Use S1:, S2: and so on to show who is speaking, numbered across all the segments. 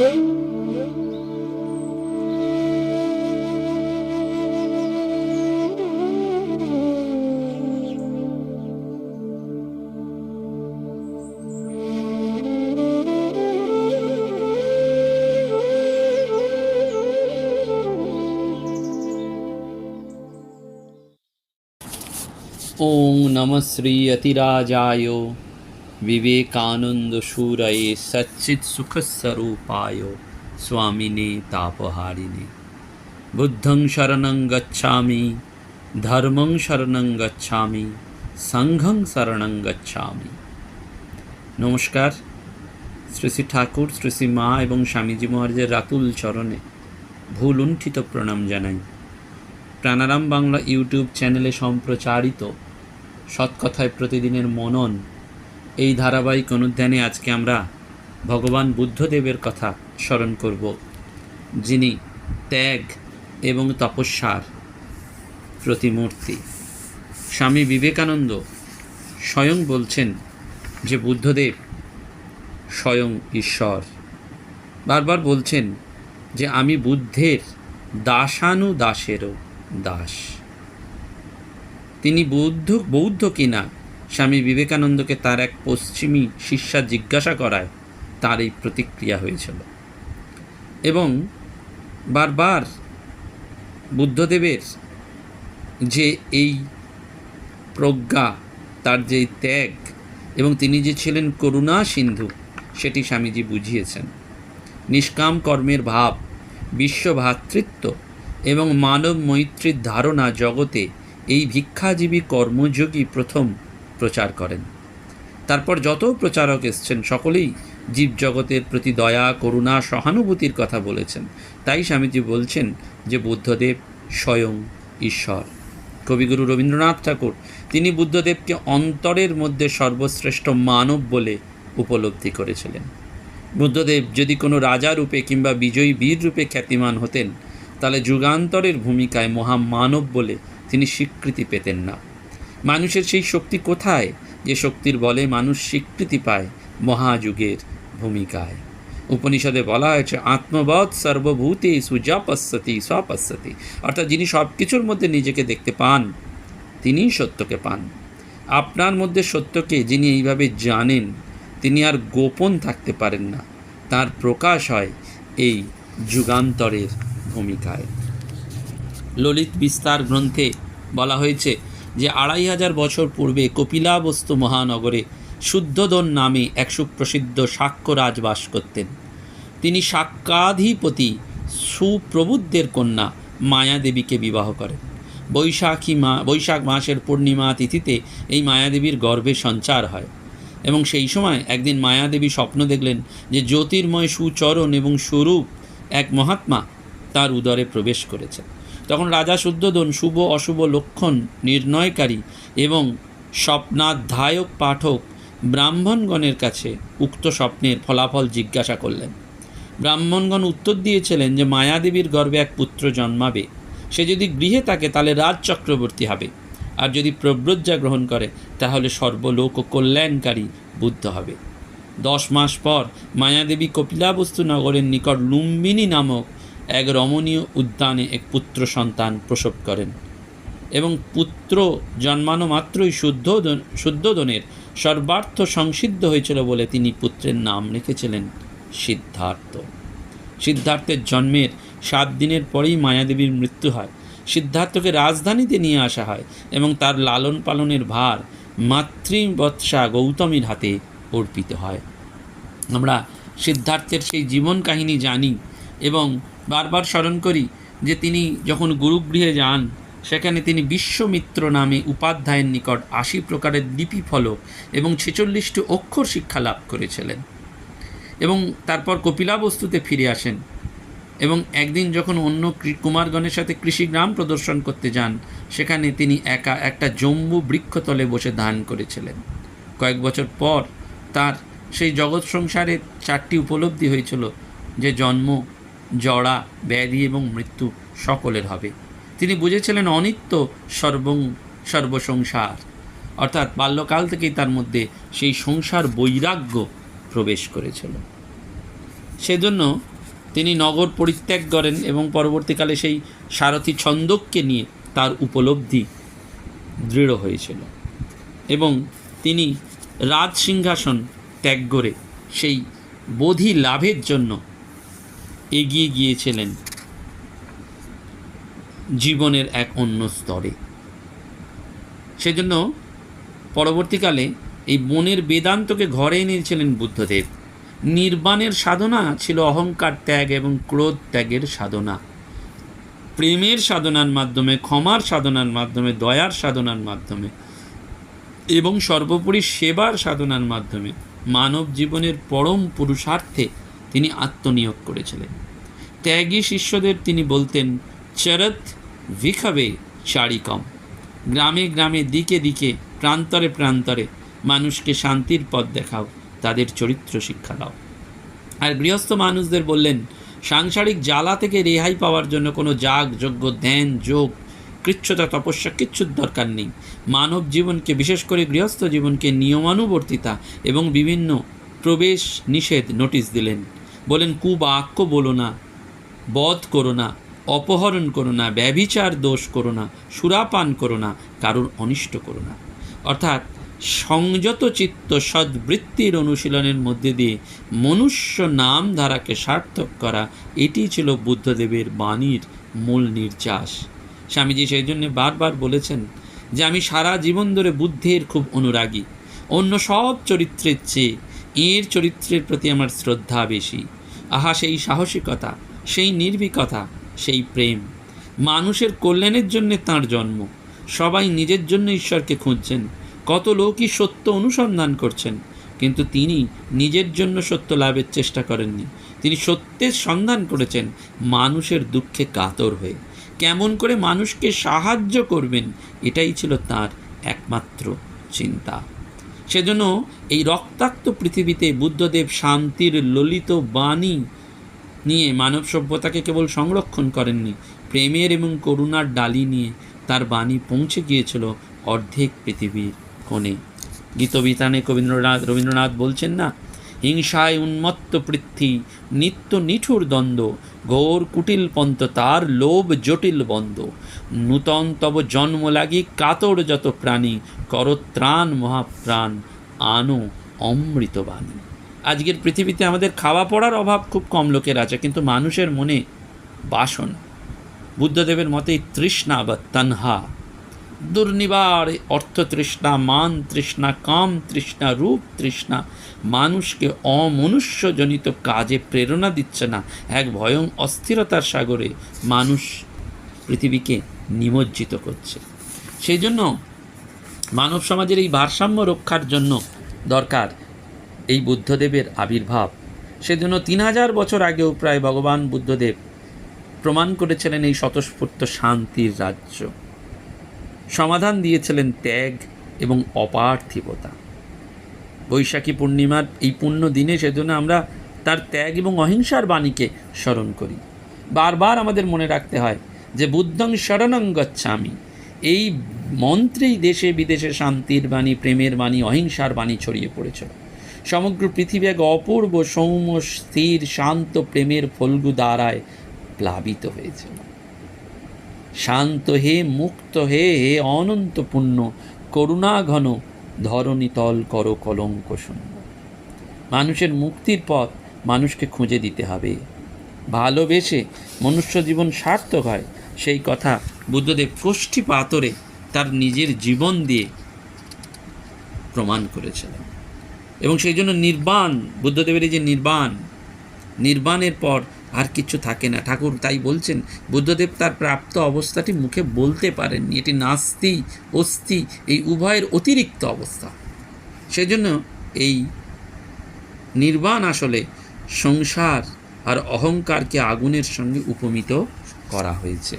S1: ओम नमः श्री अतिराजायो। विवेकानन्दशूरये सच्चित्सुखस्वरूपाय स्वामिने तापहारिणे बुद्धं शरणं गच्छामि ধর্মং শরণং গচ্ছামি সংঘং শরণং গচ্ছামি নমস্কার শ্রী শ্রী ঠাকুর শ্রী শ্রী মা এবং স্বামীজি মহারাজের রাতুল চরণে ভুল উণ্ঠিত প্রণাম জানাই প্রাণারাম বাংলা ইউটিউব চ্যানেলে সম্প্রচারিত সৎকথায় প্রতিদিনের মনন এই ধারাবাহিক অনুধ্যানে আজকে আমরা ভগবান বুদ্ধদেবের কথা স্মরণ করব, যিনি ত্যাগ এবং তপস্যার প্রতিমূর্তি। স্বামী বিবেকানন্দ স্বয়ং বলছেন যে বুদ্ধদেব স্বয়ং ঈশ্বর। বারবার বলছেন যে আমি বুদ্ধের দাসানু দাসেরও দাস। তিনি বৌদ্ধ বৌদ্ধ কিনা স্বামী বিবেকানন্দকে তার এক পশ্চিমী শিষ্যা জিজ্ঞাসা করায়, তার এই প্রতিক্রিয়া হয়েছিল। এবং বারবার বুদ্ধদেবের যে এই প্রজ্ঞা, তার যে ত্যাগ, এবং তিনি যে ছিলেন করুণা সিন্ধু, সেটি স্বামীজি বুঝিয়েছেন। নিষ্কাম কর্মের ভাব বিশ্বভ্রাতৃত্ব এবং মানব মৈত্রীর ধারণা জগতে এই ভিক্ষাজীবী কর্মযোগী প্রথম প্রচার করেন। তারপর যত প্রচারক এসছেন, সকলেই জীবজগতের প্রতি দয়া, করুণা, সহানুভূতির কথা বলেছেন। তাই স্বামীজি বলছেন যে, বুদ্ধদেব স্বয়ং ঈশ্বর। কবিগুরু রবীন্দ্রনাথ ঠাকুর, তিনি বুদ্ধদেবকে অন্তরের মধ্যে সর্বশ্রেষ্ঠ মানব বলে উপলব্ধি করেছিলেন। বুদ্ধদেব যদি কোনো রাজা রূপে কিংবা বিজয়ী বীর রূপে খ্যাতিমান হতেন, তাহলে যুগান্তরের ভূমিকায় মহামানব বলে তিনি স্বীকৃতি পেতেন না। মানুষের সেই শক্তি কোথায়? যে শক্তির বলে মানুষ স্বীকৃতি পায় মহাযুগের ভূমিকায়। উপনিষদে বলা হয়েছে, আত্মবৎ সর্বভূতে সুজাপশ্যতি স্বপশ্যতি অর্থাৎ যিনি সব কিছুর মধ্যে নিজেকে দেখতে পান, তিনিই সত্যকে পান। আপনার মধ্যে সত্যকে যিনি এইভাবে জানেন, তিনি আর গোপন থাকতে পারেন না। তার প্রকাশ হয় এই যুগান্তরের ভূমিকায়। ললিত বিস্তার গ্রন্থে বলা হয়েছে যে আড়াই হাজার বছর পূর্বে কপিলাবস্তু মহানগরে শুদ্ধোদন নামে এক সুপ্রসিদ্ধ শাক্যরাজ বাস করতেন। তিনি শাক্যাধিপতি সুপ্রবুদ্ধের কন্যা মায়াদেবীকে বিবাহ করেন। বৈশাখী মা, বৈশাখ মাসের পূর্ণিমা তিথিতে এই মায়াদেবীর গর্ভে সঞ্চার হয় এবং সেই সময় একদিন মায়াদেবী স্বপ্ন দেখলেন যে জ্যোতির্ময় সুচরণ এবং স্বরূপ এক মহাত্মা তার উদরে প্রবেশ করেছে তখন রাজা শুদ্ধোদন শুভ অশুভ লক্ষণ নির্ণয়কারী এবং স্বপ্নাধ্যায়ক পাঠক ব্রাহ্মণগণের কাছে উক্ত স্বপ্নের ফলাফল জিজ্ঞাসা করলেন। ব্রাহ্মণগণ উত্তর দিয়েছিলেন যে মায়াদেবীর গর্ভে এক পুত্র জন্মাবে। সে যদি গৃহে থাকে তাহলে রাজ চক্রবর্তী হবে। আর যদি প্রব্রজ্জা গ্রহণ করে তাহলে সর্বলোক কল্যাণকারী বুদ্ধ হবে। দশ মাস পর মায়াদেবী কপিলাবস্তু নগরের নিকট লুম্বিনী নামক এক রমণীয় উদ্যানে এক পুত্র সন্তান প্রসব করেন এবং পুত্র জন্মানো মাত্রই শুদ্ধোদন, শুদ্ধোদনের সর্বার্থ সংসিদ্ধ হয়েছিল বলে তিনি পুত্রের নাম রেখেছিলেন সিদ্ধার্থ। সিদ্ধার্থের জন্মের সাত দিনের পরেই মায়াদেবীর মৃত্যু হয়। সিদ্ধার্থকে রাজধানীতে নিয়ে আসা হয় এবং তার লালন পালনের ভার মাতৃবৎসা গৌতমীর হাতে অর্পিত হয়। আমরা সিদ্ধার্থের সেই জীবন কাহিনী জানি এবং বারবার স্মরণ করি যে তিনি যখন গুরুগৃহে যান, সেখানে তিনি বিশ্বমিত্র নামে উপাধ্যায়ের নিকট আশি প্রকারের লিপি ফলক এবং ছেচল্লিশটি অক্ষর শিক্ষা লাভ করেছিলেন এবং তারপর কপিলাবস্তুতে ফিরে আসেন এবং একদিন যখন অন্য কুমারগণের সাথে কৃষিগ্রাম প্রদর্শন করতে যান, সেখানে তিনি একা একটা জম্বু বৃক্ষতলে বসে ধান করেছিলেন। কয়েক বছর পর তার সেই জগৎ সংসারের চারটি উপলব্ধি হয়েছিল, যে জন্ম জড়া ব্যাধি এবং মৃত্যু সকলের হবে। তিনি বুঝেছিলেন অনিত্য সর্বং সর্বসংসার। অর্থাৎ বাল্যকাল থেকেই তার মধ্যে সেই সংসার বৈরাগ্য প্রবেশ করেছিল। সেজন্য তিনি নগর পরিত্যাগ করেন এবং পরবর্তীকালে সেই সারথী ছন্দককে নিয়ে তার উপলব্ধি দৃঢ় হয়েছিল এবং তিনি রাজ সিংহাসন ত্যাগ করে সেই বোধি লাভের জন্য এগিয়ে গিয়েছিলেন জীবনের এক অন্য স্তরে। সেজন্য পরবর্তীকালে এই বনের বেদান্তকে ঘরে এনেছিলেন বুদ্ধদেব। নির্বাণের সাধনা ছিল অহংকার ত্যাগ এবং ক্রোধ ত্যাগের সাধনা। প্রেমের সাধনার মাধ্যমে, ক্ষমার সাধনার মাধ্যমে, দয়ার সাধনার মাধ্যমে এবং সর্বোপরি সেবার সাধনার মাধ্যমে মানব জীবনের পরম পুরুষার্থে তিনি আত্মনিয়োগ করেছিলেন। ত্যাগী শিষ্যদের তিনি বলতেন চরত ভিখাবে চারিকম। গ্রামে গ্রামে, দিকে দিকে, প্রান্তরে প্রান্তরে মানুষকে শান্তির পথ দেখাও, তাদের চরিত্র শিক্ষা দাও। আর গৃহস্থ মানুষদের বললেন, সাংসারিক জ্বালা থেকে রেহাই পাওয়ার জন্য কোনো যাগ, যজ্ঞ, ধ্যান, যোগ, কৃচ্ছতা, তপস্যা কিচ্ছুর দরকার নেই। মানব জীবনকে, বিশেষ করে গৃহস্থ জীবনকে নিয়মানুবর্তিতা এবং বিভিন্ন প্রবেশ নিষেধ নোটিশ দিলেন। বলেন, কুবাক্য বলো না, বধ করো না, অপহরণ করো না, ব্যভিচার দোষ করো না, সুরাপান করো না, কারোর অনিষ্ট করো না। অর্থাৎ সংযত চিত্ত সদ্বৃত্তির অনুশীলনের মধ্যে দিয়ে মনুষ্য নাম ধারাকে সার্থক করা, এটি ছিল বুদ্ধদেবের বাণীর মূল নির্যাস। স্বামীজি সেই জন্য বারবার বলেছেন যে, আমি সারা জীবন ধরে বুদ্ধের খুব অনুরাগী। অন্য সব চরিত্রের চেয়ে এর চরিত্রের প্রতি আমার শ্রদ্ধা বেশি। আহা, সেই সাহসিকতা, সেই নির্ভীকতা, সেই প্রেম। মানুষের কল্যাণের জন্যে তাঁর জন্ম। সবাই নিজের জন্য ঈশ্বরকে খুঁজছেন। কত লোকই সত্য অনুসন্ধান করছেন, কিন্তু তিনি নিজের জন্য সত্য লাভের চেষ্টা করেননি। তিনি সত্যের সন্ধান করেছেন মানুষের দুঃখে কাতর হয়ে। কেমন করে মানুষকে সাহায্য করবেন, এটাই ছিল তার একমাত্র চিন্তা। সেজন্য এই রক্তাক্ত পৃথিবীতে বুদ্ধদেব শান্তির ললিত বাণী নিয়ে মানব সভ্যতাকে কেবল সংরক্ষণ করেননি, প্রেমের এবং করুণার ডালি নিয়ে তার বাণী পৌঁছে গিয়েছিল অর্ধেক পৃথিবীর কোণে। গীতবিতানে রবীন্দ্রনাথ রবীন্দ্রনাথ বলছেন না, হিংসায় উন্মত্ত পৃথ্বী, নিত্য নিঠুর দ্বন্দ্ব ঘোর কুটিল পন্ত তার লোভ জটিল বন্ধ। নূতন তব জন্ম লাগি কাতর যত প্রাণী করত্রাণ মহাপ্রাণ, আনো অমৃতবাণী আজকের পৃথিবীতে আমাদের খাওয়া পড়ার অভাব খুব কম লোকের আছে, কিন্তু মানুষের মনে বাসনা। বুদ্ধদেবের মতে তৃষ্ণা বা তন্হা দুর্নিবার অর্থ তৃষ্ণা, মান তৃষ্ণা, কাম তৃষ্ণা, রূপ তৃষ্ণা। মানুষকে অমনুষ্যজনিত কাজে প্রেরণা দিচ্ছে না। এক ভয়ং অস্থিরতার সাগরে মানুষ পৃথিবীকে নিমজ্জিত করছে। সেই জন্য মানব সমাজের এই ভারসাম্য রক্ষার জন্য দরকার এই বুদ্ধদেবের আবির্ভাব। সেজন্য তিন হাজার বছর আগেও প্রায় ভগবান বুদ্ধদেব প্রমাণ করেছিলেন এই স্বতঃস্ফূর্ত শান্তির রাজ্য। সমাধান দিয়েছিলেন ত্যাগ এবং অপার্থিবতা। বৈশাখী পূর্ণিমার এই পুণ্য দিনে সেজন্য আমরা তার ত্যাগ এবং অহিংসার বাণীকে স্মরণ করি। বারবার আমাদের মনে রাখতে হয় যে বুদ্ধং শরণং গচ্ছামি। এই মন্ত্রেই দেশে বিদেশে শান্তির বাণী, প্রেমের বাণী, অহিংসার বাণী ছড়িয়ে পড়েছিল সমগ্র পৃথিবী এক অপূর্ব সৌম্য, স্থির, শান্ত প্রেমের ফল্গু দ্বারায় প্লাবিত হয়েছিল শান্ত হে, মুক্ত হে হে অনন্ত পুণ্য করুণা ঘন ধরণী তল কর কলঙ্ক শূন্য। মানুষের মুক্তির পথ মানুষকে খুঁজে দিতে হবে। ভালোবেসে মনুষ্য জীবন সার্থক হয়, সেই কথা বুদ্ধদেব কোষ্ঠী পাতরে তার নিজের জীবন দিয়ে প্রমাণ করেছিলেন। এবং সেই জন্য নির্বাণ, বুদ্ধদেবের এই যে নির্বাণ, নির্বাণের পর আর কিছু থাকে না। ঠাকুর তাই বলছেন, বুদ্ধদেব তার প্রাপ্ত অবস্থাটি মুখে বলতে পারেননি। এটি নাস্তি, অস্থি, এই উভয়ের অতিরিক্ত অবস্থা। সেজন্য এই নির্বাণ আসলে সংসার আর অহংকারকে আগুনের সঙ্গে উপমিত করা হয়েছে।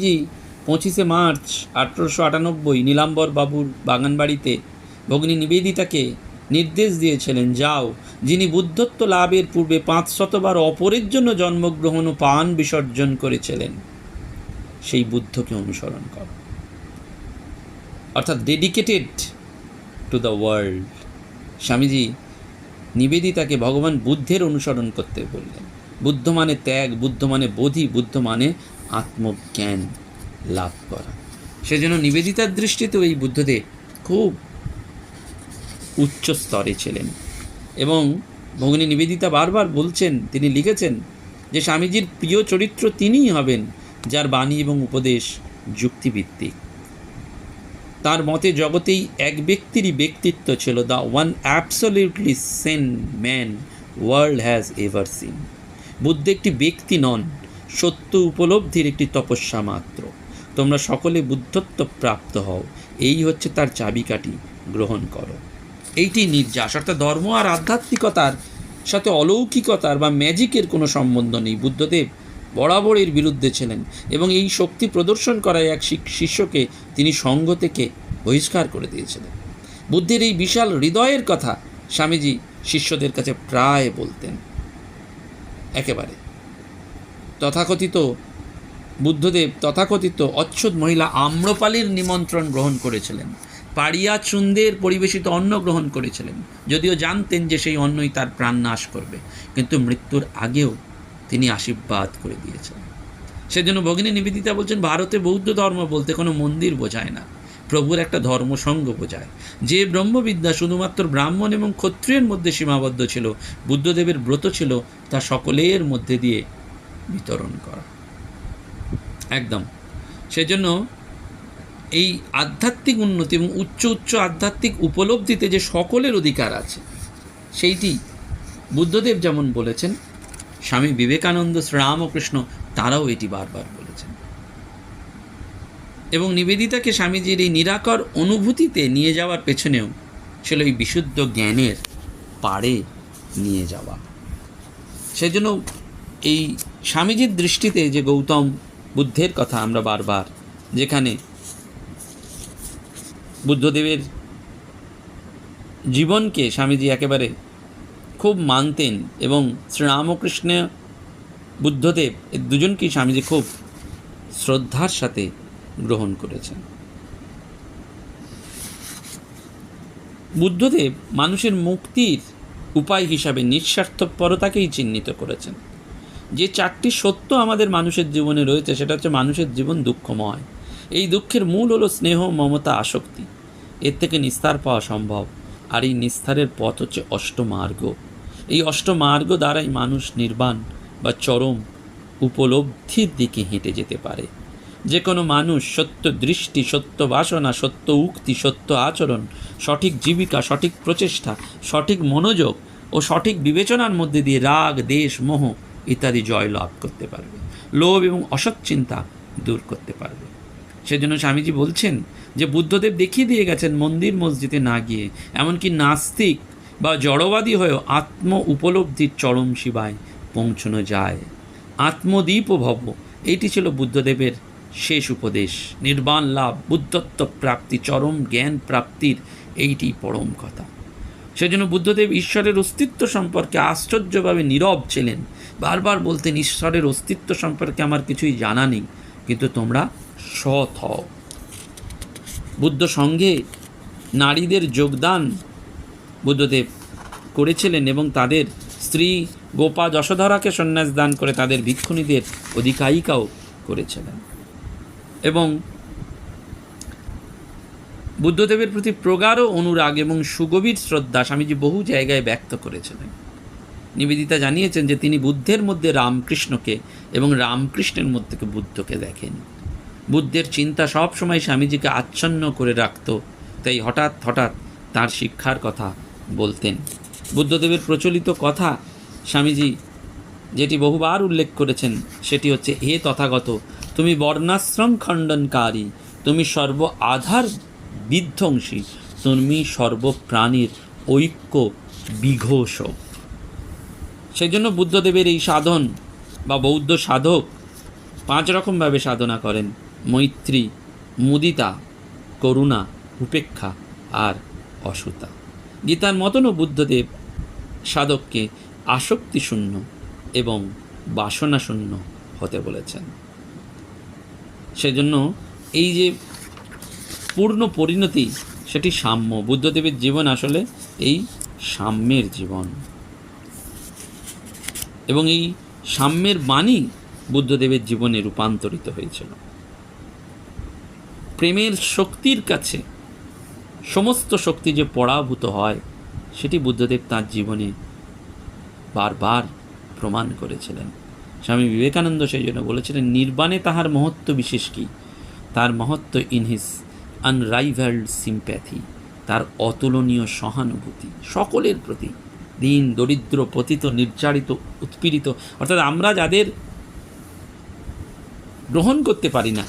S1: জি, পঁচিশে মার্চ আঠেরোশো আটানব্বই নীলাম্বর বাবুর বাগানবাড়িতে ভগ্নী নিবেদিতাকে নির্দেশ দিয়েছিলেন, যাও। যিনি বুদ্ধত্ব লাভের পূর্বে পাঁচ শতবার অপরের জন্য জন্মগ্রহণ ও পান বিসর্জন করেছিলেন। সেই বুদ্ধকে অনুসরণ কর। অর্থাৎ dedicated to the world Swamiji নিবেদিতাকে ভগবান বুদ্ধের অনুসরণ করতে বললেন। বুদ্ধ মানে ত্যাগ, বুদ্ধ মানে বোধি, বুদ্ধ মানে আত্মজ্ঞান লাভ করা। সেজন্য নিবেদিতার দৃষ্টিতেও এই বুদ্ধদেব খুব উচ্চ স্তরে ছিলেন। এবং ভগিনী নিবেদিতা বারবার বলছেন, তিনি লিখেছেন যে, স্বামীজির প্রিয় চরিত্র তিনিই হবেন যার বাণী এবং উপদেশ যুক্তিভিত্তিক। তার মতে জগতেই এক ব্যক্তিরই ব্যক্তিত্ব ছিল the one absolutely sane man world has ever seen. Buddha একটি ব্যক্তি নন, সত্য উপলব্ধির একটি তপস্যা মাত্র। তোমরা সকলে বুদ্ধত্ব প্রাপ্ত হও, এই হচ্ছে তার চাবিকাঠি, গ্রহণ করো। এইটি নির্যাস, অর্থাৎ ধর্ম আর আধ্যাত্মিকতার সাথে অলৌকিকতার বা ম্যাজিকের কোনো সম্বন্ধ নেই। বুদ্ধদেব বরাবর এর বিরুদ্ধে ছিলেন এবং এই শক্তি প্রদর্শন করায় এক শিষ্যকে তিনি সঙ্গ থেকে বহিষ্কার করে দিয়েছিলেন। বুদ্ধের এই বিশাল হৃদয়ের কথা স্বামীজি শিষ্যদের কাছে প্রায় বলতেন। একেবারে। তথাকথিত বুদ্ধদেব তথাকথিত অচ্ছুত মহিলা আম্রপালির নিমন্ত্রণ গ্রহণ করেছিলেন। পাড়িয়া চুন্দের পরিবেশিত অন্ন গ্রহণ করেছিলেন। যদিও জানতেন যে সেই অন্নই তার প্রাণ নাশ করবে। কিন্তু মৃত্যুর আগেও তিনি আশীর্বাদ করে দিয়েছেন। সেজন্য ভগিনী নিবেদিতা বলছেন, ভারতে বৌদ্ধ ধর্ম বলতে কোনো মন্দির বোঝায় না। প্রভুর একটা ধর্মসঙ্গ বোঝায়। যে ব্রহ্মবিদ্যা শুধুমাত্র ব্রাহ্মণ এবং ক্ষত্রিয়ের মধ্যে সীমাবদ্ধ ছিল, বুদ্ধদেবের ব্রত ছিল, তা সকলের মধ্যে দিয়ে বিতরণ করা। একদম। সেজন্য এই আধ্যাত্মিক উন্নতি এবং উচ্চ উচ্চ আধ্যাত্মিক উপলব্ধিতে যে সকলের অধিকার আছে, সেইটি বুদ্ধদেব যেমন বলেছেন, স্বামী বিবেকানন্দ শ্রীরামকৃষ্ণ তারাও এটি বারবার বলেছেন। এবং নিবেদিতাকে স্বামীজির এই নিরাকর অনুভূতিতে নিয়ে যাওয়ার পেছনেও ছিল এই বিশুদ্ধ জ্ঞানের পাড়ে নিয়ে যাওয়া। সেজন্য এই স্বামীজির দৃষ্টিতে যে গৌতম বুদ্ধের কথা আমরা বারবার যেখানে বুদ্ধদেবের জীবনকে স্বামীজি একেবারে খুব মানতেন এবং শ্রীরামকৃষ্ণ বুদ্ধদেব এ দুজনকেই স্বামীজি খুব শ্রদ্ধার সাথে গ্রহণ করেছেন। বুদ্ধদেব মানুষের মুক্তির উপায় হিসাবে নিঃস্বার্থপরতাকেই চিহ্নিত করেছেন। যে চারটি সত্য আমাদের মানুষের জীবনে রয়েছে, সেটা হচ্ছে মানুষের জীবন দুঃখময়। এই দুঃখের মূল হলো স্নেহ, মমতা, আসক্তি। এর থেকে নিস্তার পাওয়া সম্ভব। আর এই নিস্তারের পথ হচ্ছে অষ্টমার্গ। এই অষ্টমার্গ দ্বারাই মানুষ নির্বাণ বা চরম উপলব্ধির দিকে হেঁটে যেতে পারে। যে কোনো মানুষ সত্য দৃষ্টি, সত্য বাসনা, সত্য উক্তি, সত্য আচরণ, সঠিক জীবিকা, সঠিক প্রচেষ্টা, সঠিক মনোযোগ ও সঠিক বিবেচনার মধ্যে দিয়ে রাগ, দেশ, মোহ ইত্যাদি জয় লাভ করতে পারবে। লোভ এবং অসৎ চিন্তা দূর করতে পারবে। সেজন্য স্বামীজি বলছেন যে বুদ্ধদেব দেখিয়ে দিয়ে গেছেন মন্দির মসজিদে না গিয়ে, এমনকি নাস্তিক বা জড়বাদী হয়েও আত্ম উপলব্ধির চরম শিবায় পৌঁছানো যায়। আত্মদীপ ভব এইটি ছিল বুদ্ধদেবের শেষ উপদেশ। নির্বাণ লাভ, বুদ্ধত্ব প্রাপ্তি, চরম জ্ঞান প্রাপ্তির এইটি পরম কথা। সেজন্য বুদ্ধদেব ঈশ্বরের অস্তিত্ব সম্পর্কে আশ্চর্যভাবে নীরব ছিলেন। বারবার বলতেন, ঈশ্বরের অস্তিত্ব সম্পর্কে আমার কিছুই জানা নেই, কিন্তু তোমরা সৎ হও। বুদ্ধ সঙ্গে নারীদের যোগদান বুদ্ধদেব করেছিলেন এবং তাদের স্ত্রী গোপা যশোধরাকে সন্ন্যাস দান করে তাদের ভিক্ষুণীদের অধিকায়িকাও করেছিলেন। এবং বুদ্ধদেবের প্রতি প্রগাঢ় অনুরাগ এবং সুগভীর শ্রদ্ধা স্বামীজি বহু জায়গায় ব্যক্ত করেছিলেন। নিবেদিতা জানিয়েছেন যে তিনি বুদ্ধের মধ্যে রামকৃষ্ণকে এবং রামকৃষ্ণের মধ্যে বুদ্ধকে দেখেন। বুদ্ধের চিন্তা সব সময় স্বামীজিকে আচ্ছন্ন করে রাখত। তাই হঠাৎ হঠাৎ তার শিক্ষার কথা বলতেন। বুদ্ধদেবের প্রচলিত কথা স্বামীজি যেটি বহুবার উল্লেখ করেছেন, সেটি হচ্ছে, হে তথাগত, তুমি বর্ণাশ্রম খণ্ডনকারী, তুমি সর্ব আধার বিধ্বংসী, তুমি সর্বপ্রাণীর ঐক্য বিঘোষক সেই জন্য বুদ্ধদেবের এই সাধন বা বৌদ্ধ সাধক পাঁচ রকমভাবে সাধনা করেন। মৈত্রী, মুদিতা, করুণা, উপেক্ষা আর অসুতা। গীতার মতনও বুদ্ধদেব সাধককে আসক্তিশূন্য এবং বাসনাশূন্য হতে বলেছেন। সেজন্য এই যে পূর্ণ পরিণতি, সেটি সাম্য। বুদ্ধদেবের জীবন আসলে এই সাম্যের জীবন। এবং এই সাম্যের বাণী বুদ্ধদেবের জীবনে রূপান্তরিত হয়েছিল। প্রেমের শক্তির কাছে সমস্ত শক্তি যে পরাভূত হয়, সেটি বুদ্ধদেব তাঁর জীবনে বারবার প্রমাণ করেছিলেন। স্বামী বিবেকানন্দ সেই জন্য বলেছিলেন, নির্বাণে তাহার মহত্ব বিশেষ কি? তার মহত্ব ইন হিস আনরাইভেলড সিম্প্যাথি তার অতুলনীয় সহানুভূতি, সকলের প্রতি দিন, দরিদ্র, পতিত নির্যাতিত উৎপীড়িত। অর্থাৎ আমরা যাদের গ্রহণ করতে পারি না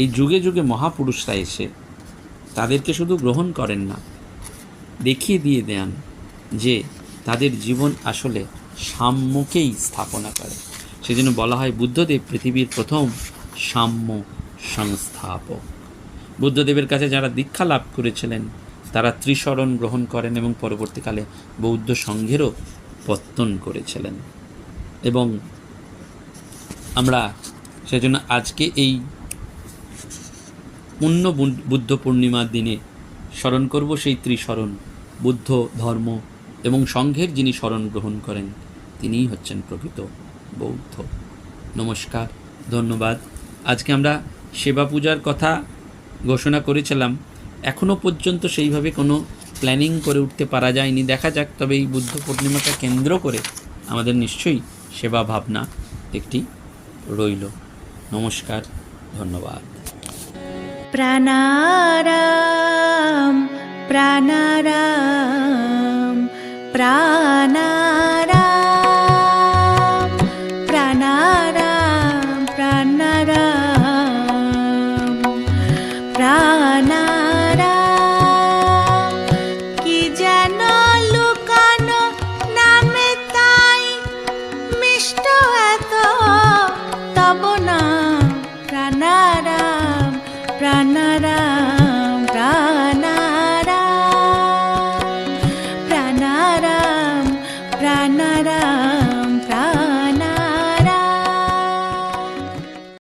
S1: এই যুগে যুগে মহাপুরুষরা এসে তাদেরকে শুধু গ্রহণ করেন না, দেখিয়ে দিয়ে দেন যে তাদের জীবন আসলে সাম্যকেই স্থাপনা করে। সেজন্য বলা হয় বুদ্ধদেব পৃথিবীর প্রথম সাম্য সংস্থাপক। বুদ্ধদেবের কাছে যারা দীক্ষা লাভ করেছিলেন, তারা ত্রিশরণ গ্রহণ করেন এবং পরবর্তীকালে বৌদ্ধ সংঘেরও পত্তন করেছিলেন। এবং আমরা সেজন্য আজকে এই বু- বুদ্ধ পূর্ণিমার দিনে স্মরণ করব সেই ত্রিশরণ, বুদ্ধ, ধর্ম এবং সংঘের যিনি শরণ গ্রহণ করেন, তিনিই হচ্ছেন প্রকৃত বৌদ্ধ। নমস্কার, ধন্যবাদ। আজকে আমরা সেবা পূজার কথা ঘোষণা করেছিলাম। এখনও পর্যন্ত সেইভাবে কোনো প্ল্যানিং করে উঠতে পারা যায়নি। দেখা যাক, তবে এই বুদ্ধ পূর্ণিমাকে কেন্দ্র করে আমাদের নিশ্চয়ই সেবা ভাবনা একটি রইল। নমস্কার, ধন্যবাদ।
S2: प्राणाराम प्राणाराम प्राणाराम प्राणाराम।